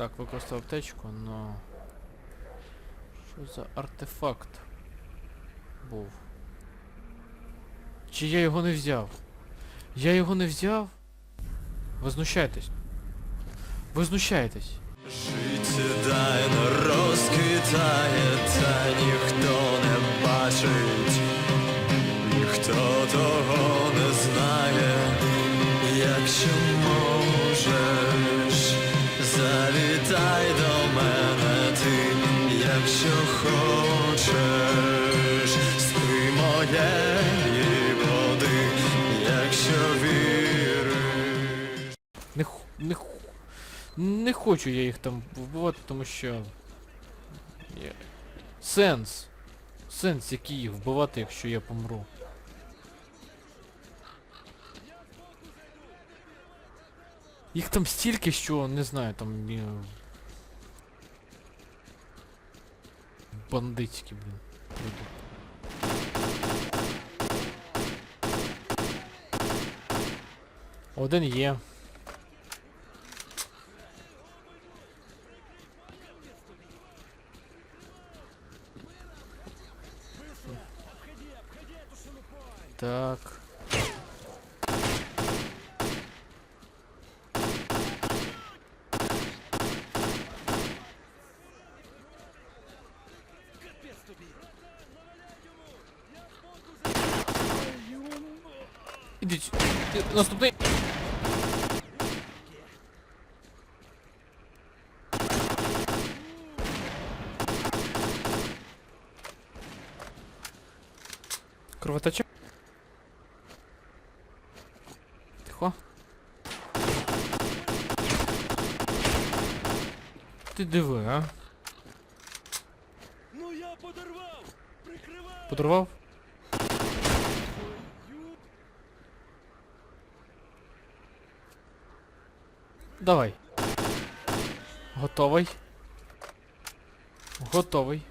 Так, використав аптечку, но... Що за артефакт був? Чи я його не взяв? Я його не взяв? Ви знущаєтесь. Ви знущаєтесь. Життєдайно розквітає, та ніхто не бачить, ніхто того не хочу я їх там вбивати, тому що... Сенс. Сенс, який їх вбивати, якщо я помру. Їх там стільки, що не знаю, там... Бандитські, блін. Один є. Так. Ідіть. Ти- Наступний. Диви, а? Ну я подорвав! Прикривай! Подорвав? Давай. Готовий. Готовий.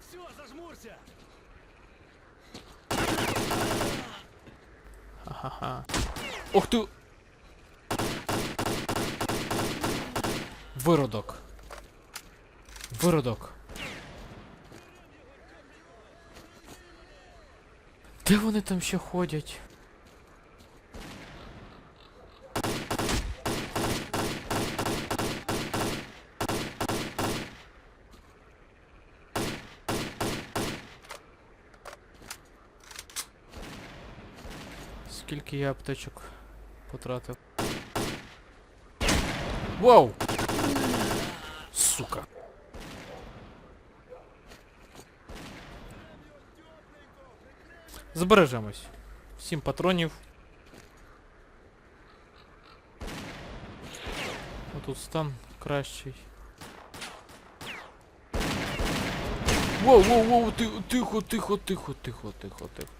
Все, зажмурся! Ха-ха-ха. Ух ти! Виродок. Виродок. Де вони там ще ходять? Скільки я аптечок потратив? Вау! Сука. Збережемось. Сім патронів. Отут стан кращий. Воу, воу, воу, тихо, тихо, тихо, тихо, тихо, тихо, тихо.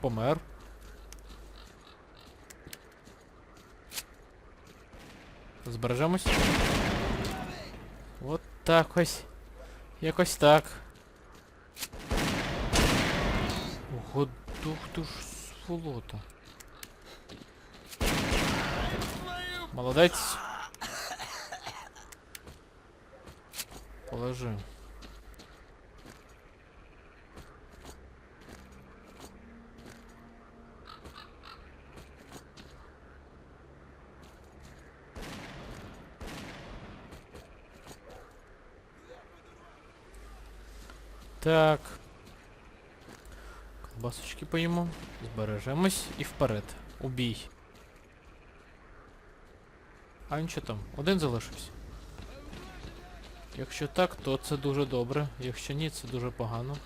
Помер. Збережемось. От так ось. Якось так. Ого, дух ти ж сволота. Молодець. Положи. Так. Колбасочки поїмо. Збережемось і вперед. Убій. А нічого там, один залишився. Якщо так, то це дуже добре. Якщо ні, це дуже погано.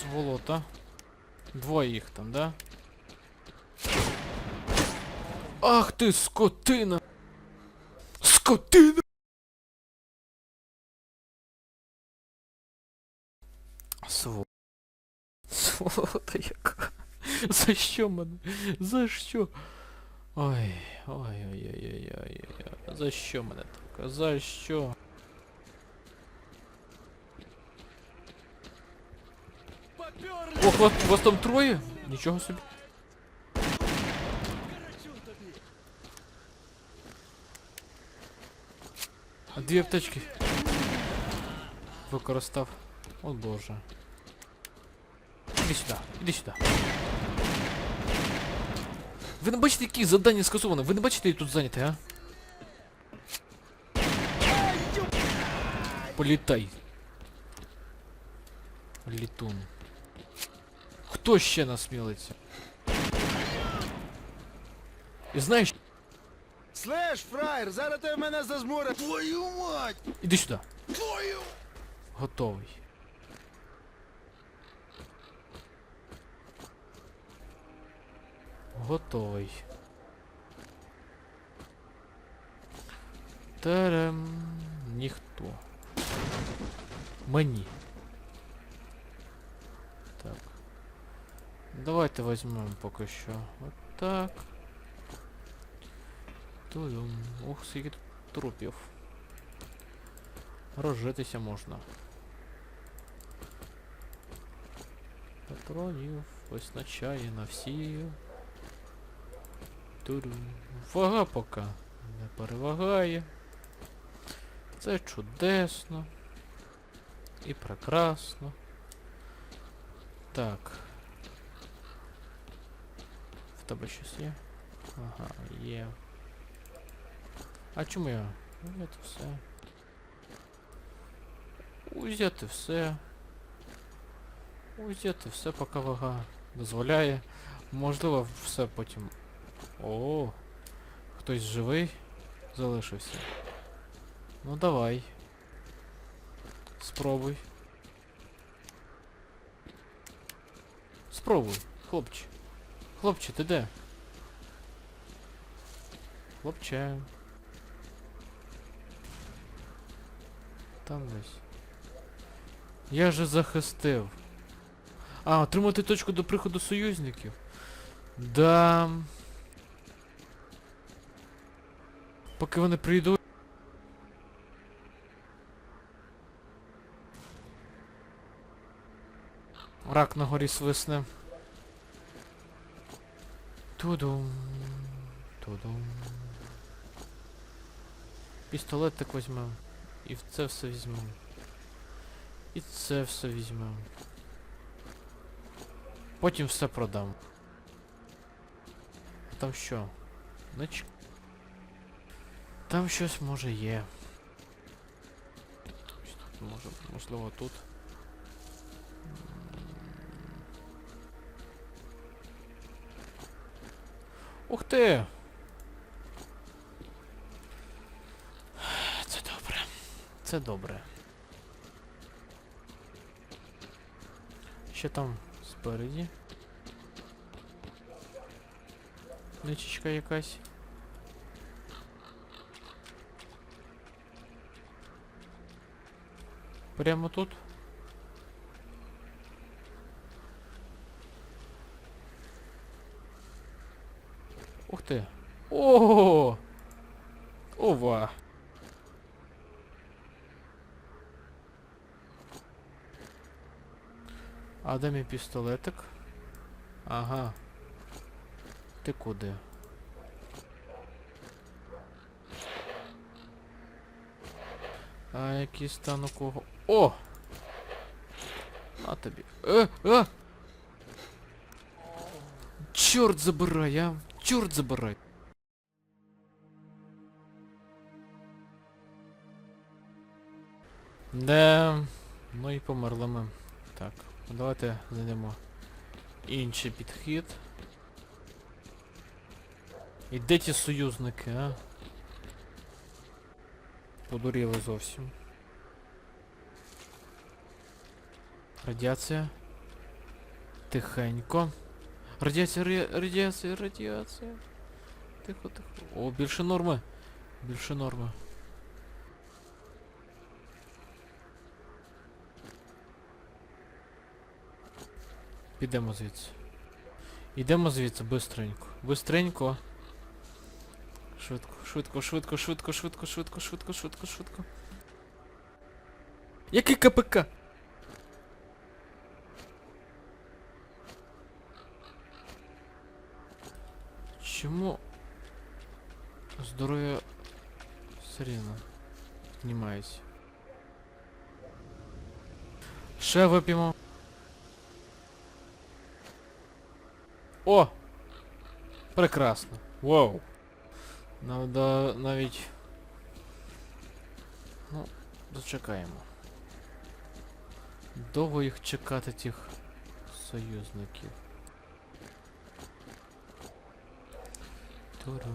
Сволота. Двоє їх там, да? Ах ты скотина! Скотина! Сво. Сволота яка. За що мене? За що? Ой, ой-ой-ой-ой-ой. За що мене так? За що? Ох, вас, вас там троє? Нічого собі. А дві аптечки. Використав. О боже. Іди сюди, іди сюди. Ви не бачите, які завдання скасовані? Ви не бачите, я тут зайнятий, а? Політай. Літун. Хто ще насмілиться? І знаєш, Слеш, фраєр, зараз ти в мене зажмуриш. Твою мать! іди сюди. Твою! Готовий. Готовий. Тарам. Ніхто. Мені. Так. Давайте візьмемо поки що. От так. Тудум. Ух, скільки тут трупів. Розжитися можна. Патронів вистачає на всі. Туру. Вага поки не перевагає. Це чудесно. І прекрасно. Так. В тебе щось є? Ага, є. А чому я? Взяти все. Узяти все. Узяти все, поки вага дозволяє. Можливо, все потім. О, хтось живий залишився. Ну давай. Спробуй. Спробуй, хлопче. Хлопче, ти де? Хлопче. Там десь. Я же захистив. А, отримати точку до приходу союзників. Да. Поки вони прийдуть. Рак на горі свисне. Тудум. Тудум. Пістолетик візьмем. І в це все візьмем. І це все візьмем. Потім все продам. А там що? Нач... Там щось може є. Може, можливо тут. Ух ти! Це добре. Ще там спереді. Ничечка якась. Прямо тут. Ух ти. А де мій пістолетик? Ага. Ти куди? А який стан у кого? О! На тобі. Е, е! Чорт забирай, а! Чорт забирай! Да, ну і померли ми. Так, давайте знайдемо інший підхід. І де ті союзники, а? Подуріли зовсім. Радіація. Тихенько. Радіація, радіація, радіація. Тихо, тихо. О, більше норми. Більше норми. Підемо звідси. Йдемо звідси, быстренько. Быстренько. Швидко, швидко, швидко, швидко, швидко, швидко, швидко, швидко, швидко. Який КПК? Чому здоров'я сирена рівно піднімається? Ще вип'ємо. О! Прекрасно. Вау. Надо навіть. Ну, зачекаємо. Довго їх чекати тих союзників. Туру.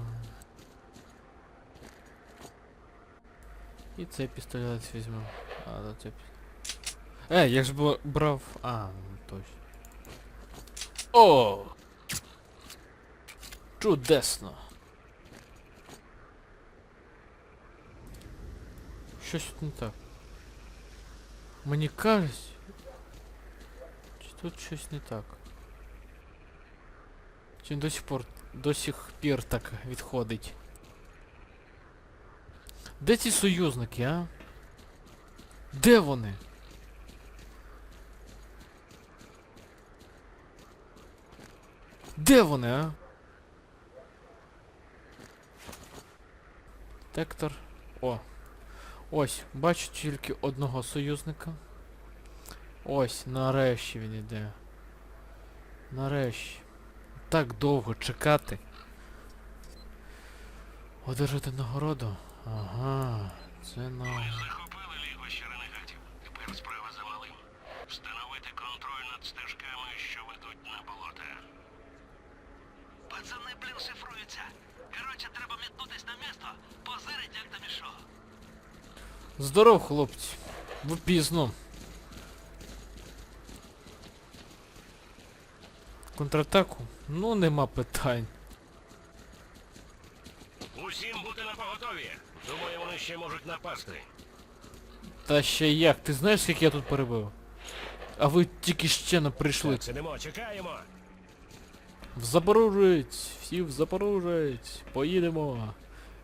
І цей пістолет візьмемо. А, да, цей Е, я ж брав. А, ну, точно. О! Чудесно. Щось тут не так. Мені кажуть. Чи тут щось не так? Чи до сих пор до сих пір так відходить? Де ці союзники, а? Де вони? Де вони, а? Тектор. О. Ось, бачу тільки одного союзника. Ось, нарешті він іде. Нарешті. Так довго чекати. Одержати нагороду? Ага, це на. Здоров, хлопці. Ви пізно. Контратаку? Ну, нема питань. Усім бути на поготові. Думаю, вони ще можуть напасти. Та ще як? Ти знаєш, скільки я тут перебив? А ви тільки ще не прийшли. Сидимо, чекаємо. В Запорожець! Всі в Запорожець! Поїдемо!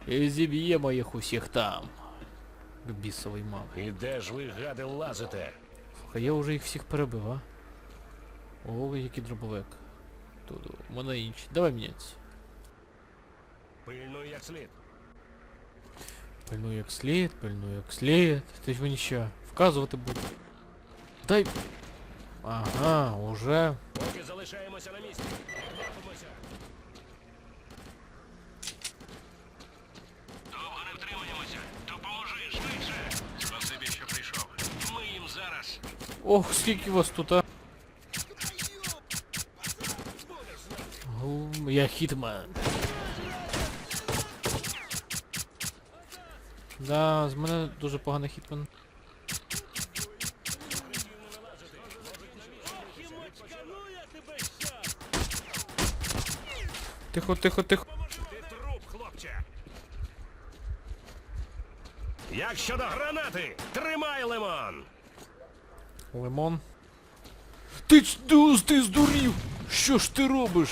І зіб'ємо їх усіх там. К бісовій мамі. І де ж ви, гади, лазите? Слухай, я вже їх всіх перебив, а? О, який дробовик. Тут у мене інші. Давай мінятися. Пильнуй як слід. Пильну як слід, пильну як слід. Ти ж мені що, вказувати буде? Дай. Ага, уже. Поки залишаємося на місці. Ох, скільки вас тут, а? Я хітмен. Да, з мене дуже поганий хітмен. Тихо, тихо, тихо. Ти труп, хлопче. Як щодо гранати? Тримай лимон! Лимон. Ти ти здурів! Що ж ти робиш?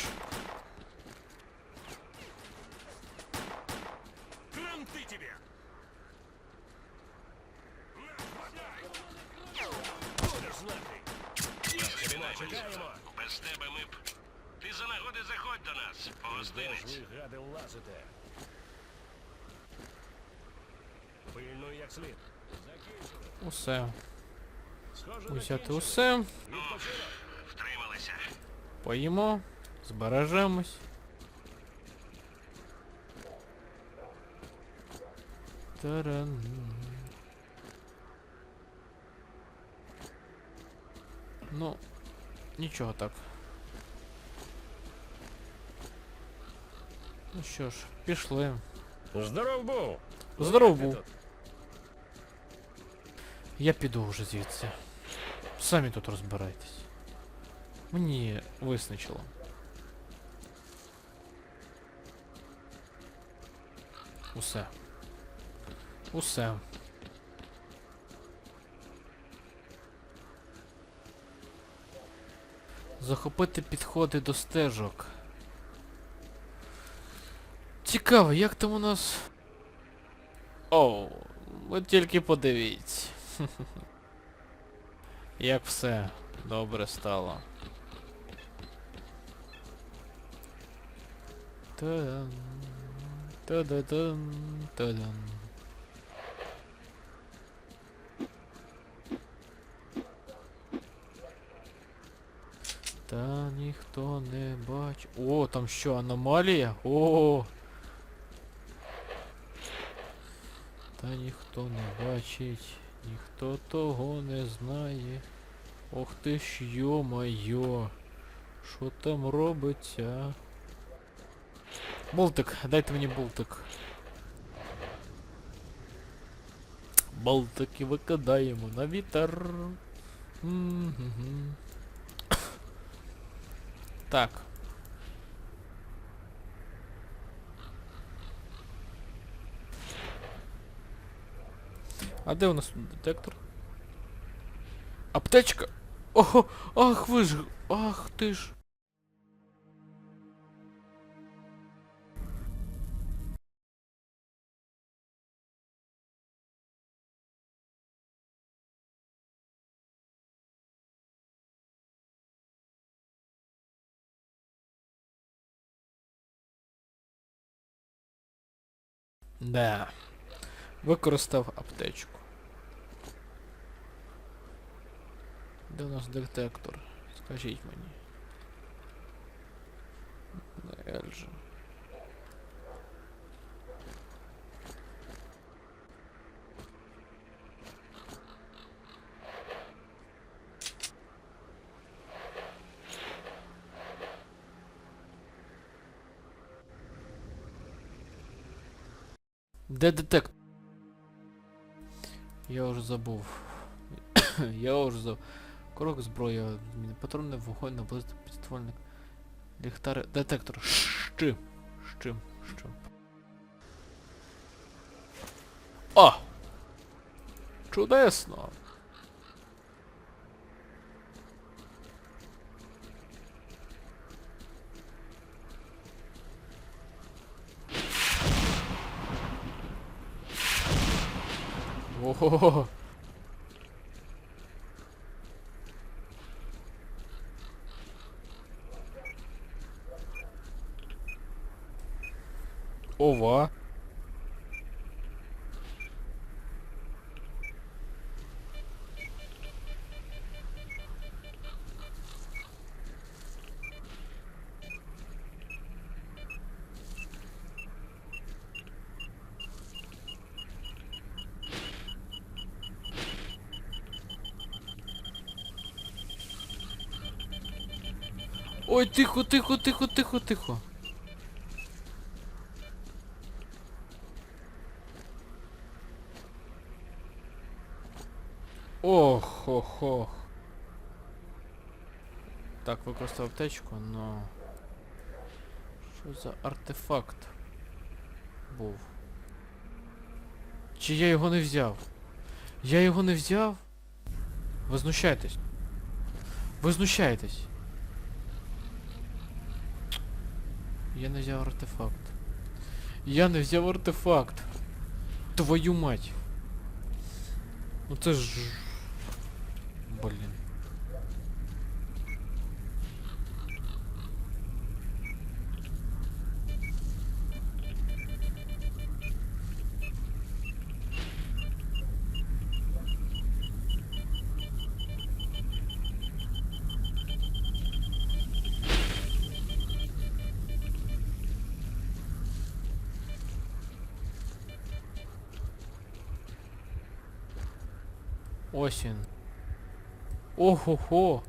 Без тебе ми б... Ти за нагоди заходь до нас, погостинець! ви, гади, лазите? Пильнуй як слід. Усе. Схоже, Взяти усе. Втрималися. Поїмо. Збережемось. Таран. Ну, нічого так. Ну що ж, пішли. Здоров був! Здоров був. Я піду вже звідси. Самі тут розбирайтесь. Мені висничило. Усе. Усе. Захопити підходи до стежок. Цікаво, як там у нас. Оу, ви тільки подивіться. Як все добре стало. Та-дам. Та-да-дам. Та-дам. Та ніхто не бачить. О, там що, аномалія? О. Та ніхто не бачить, Ніхто того не знає. Ох ти ж йо-майо. Що там робиться? Болтик, дайте мені болтик. Болтики викидаємо на вітер. Так. А де у нас детектор? Аптечка! Ого! Ах ви ж! Ах ти ж! Да. Використав аптечку. Де у нас детектор? Скажіть мені. Не же. Де детектор? Я уже забув. Я уже забув. Крок зброя, патронний вогонь наблизити підствольник. Ліхтар. Детектор. Щим. Щим. Щим. О! Чудесно! Ого! Ова. Ой, тихо, тихо, тихо, тихо, тихо. Ох, ох, ох. Використав аптечку, но... Що за артефакт був? Чи я його не взяв? Я його не взяв? Ви знущаєтесь. Ви знущаєтесь. Я не взяв артефакт. Я не взяв артефакт. Твою мать. Ну це ж... Блін. Осінь. Ого-го.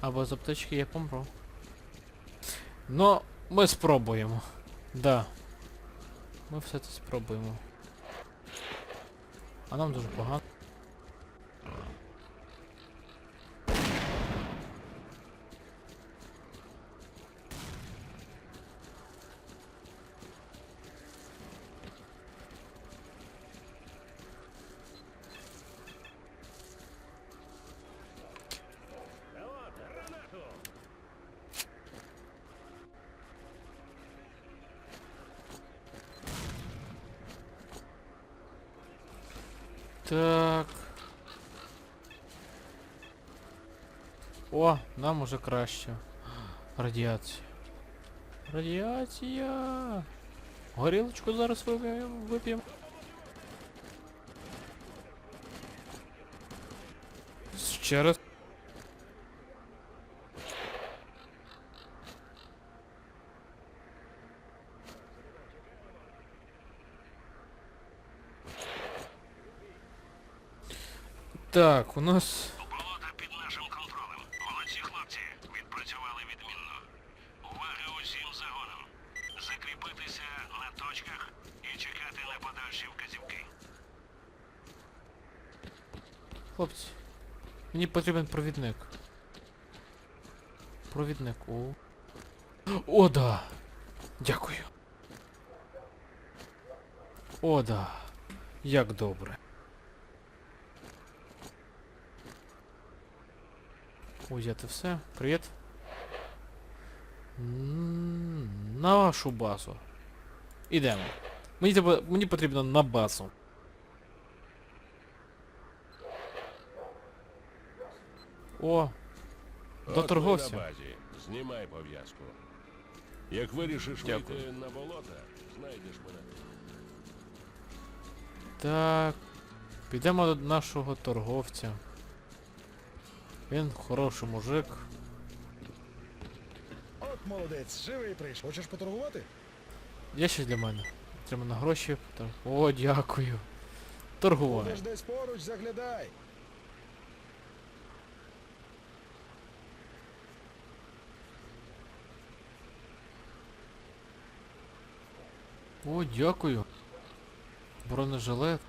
А без аптечки я помру. Ну, ми спробуємо. Да. Ми все це спробуємо. А нам дуже погано. О, нам уже краще. Радіація. Радіація. Горілочку зараз вип'ємо. вип'ємо. Ще раз. Так, у нас мені потрібен провідник. Провідник, о. О, да. Дякую. О, да. Як добре. Узяти все. Привіт. На вашу базу. Ідемо. Мені, мені потрібно на базу. О, на базі. Знімай пов'язку. Як вирішиш Дякую. вийти на болото, знайдеш мене. Так. Підемо до нашого торговця. Він хороший мужик. От молодець, живий прийшов. Хочеш поторгувати? Є щось для мене. Треба на гроші. Та- О, дякую. Торгуваю. Будеш десь поруч, заглядай. О, дякую. Бронежилет.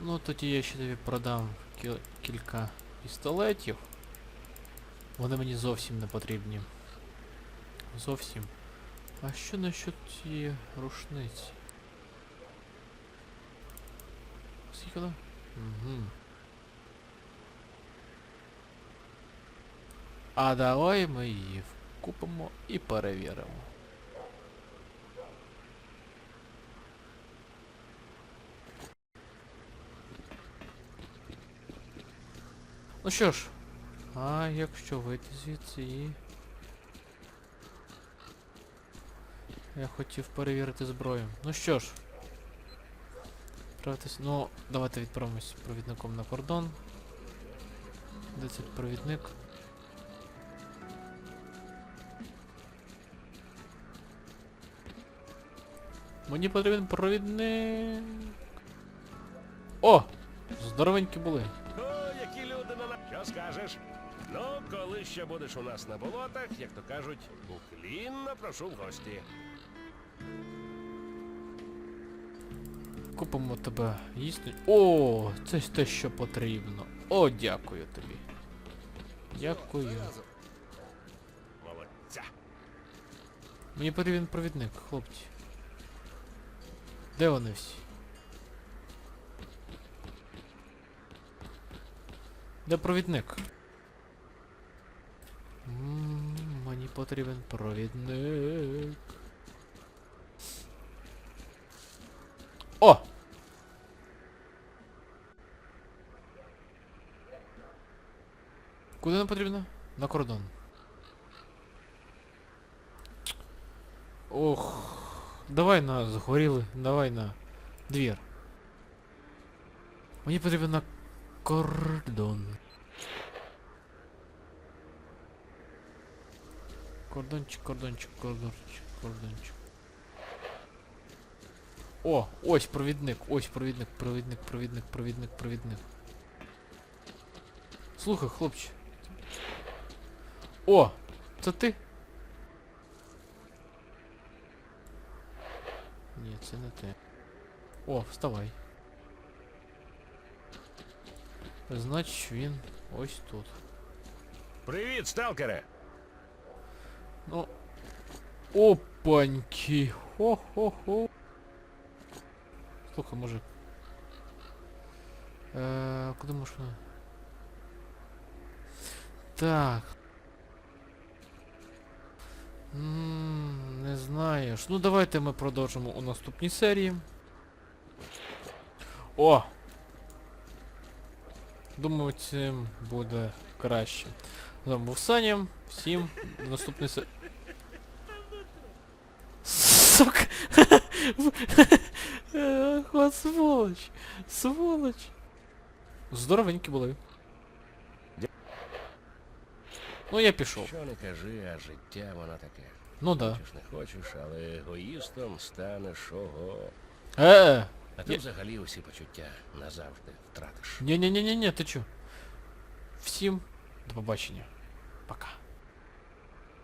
Ну тоді я ще тобі продам кіл- кілька пістолетів. Вони мені зовсім не потрібні. Зовсім. А що насчет цієї рушниці? Скільки вона? Угу. А давай ми її купимо і перевіримо. Ну що ж, а якщо вийти звідси і... Я хотів перевірити зброю. Ну що ж. Відправитись. Ну, давайте відправимось провідником на кордон. Де цей провідник? Мені потрібен провідник. О! Здоровенькі були. О, які люди на нас. Що скажеш? Ну, коли ще будеш у нас на болотах, як то кажуть, уклінно прошу в гості. Купимо тебе їсти. О, це ж те, що потрібно. О, дякую тобі. Дякую. Молодця. Мені потрібен провідник, хлопці. Де вони всі? Де провідник? М, Мені потрібен провідник. О! Куди нам потрібно? На кордон. Ох. Давай на згоріли, давай на двір. Мені потрібен на кордон. Кордончик, кордончик, кордончик, кордончик. О, ось провідник, ось провідник, провідник, провідник, провідник, провідник. Слухай, хлопче. О! Це ти? Це не. О, вставай. Значить він ось тут. Привіт, сталкере! Ну. Опаньки. Хо-хо-хо. Слухай, мужик. Е, куди можна? Так. М, Не знаєш. Ну давайте ми продовжимо у наступній серії. О! Думаю, цим буде краще. З був Саня. Всім наступний се... Сука! От сволоч! Сволоч! Здоровенькі були. Ну я пішов. Що не кажи, а життя воно таке. Ну да. Хочеш не хочеш, але егоїстом станеш ого. Е! А ти Я- взагалі усі почуття назавжди втратиш. Ні-ні-ні-ні, ти чо? Всім до побачення. Пока.